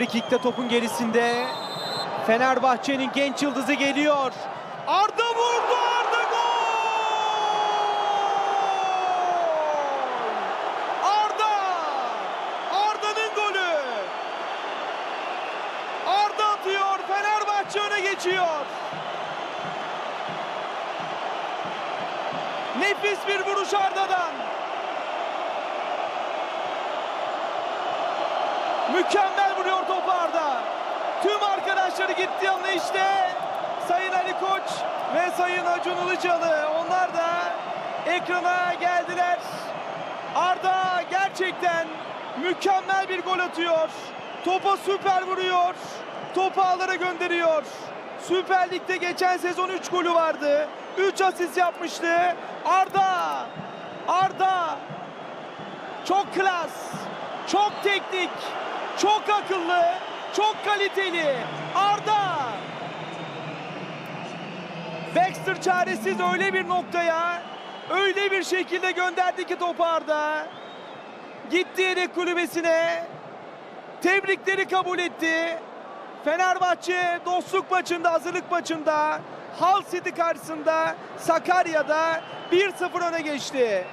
Frikik'te topun gerisinde. Fenerbahçe'nin genç yıldızı geliyor. Arda vurdu Arda gol! Arda! Arda'nın golü! Arda atıyor. Fenerbahçe öne geçiyor. Nefis bir vuruş Arda'dan. Mükemmel vuruyor topu Arda. Tüm arkadaşları gitti yanına işte. Sayın Ali Koç ve Sayın Acun Ilıcalı. Onlar da ekrana geldiler. Arda gerçekten mükemmel bir gol atıyor. Topa süper vuruyor. Topu ağlara gönderiyor. Süper Lig'de geçen sezon 3 golü vardı. 3 asist yapmıştı. Arda! Arda! Çok klas, çok teknik, çok akıllı, çok kaliteli. Arda! Baxter çaresiz öyle bir noktaya, öyle bir şekilde gönderdi ki topu Arda. Gitti yedek kulübesine. Tebrikleri kabul etti. Fenerbahçe dostluk maçında, hazırlık maçında Hull City karşısında Sakarya'da 1-0 öne geçti.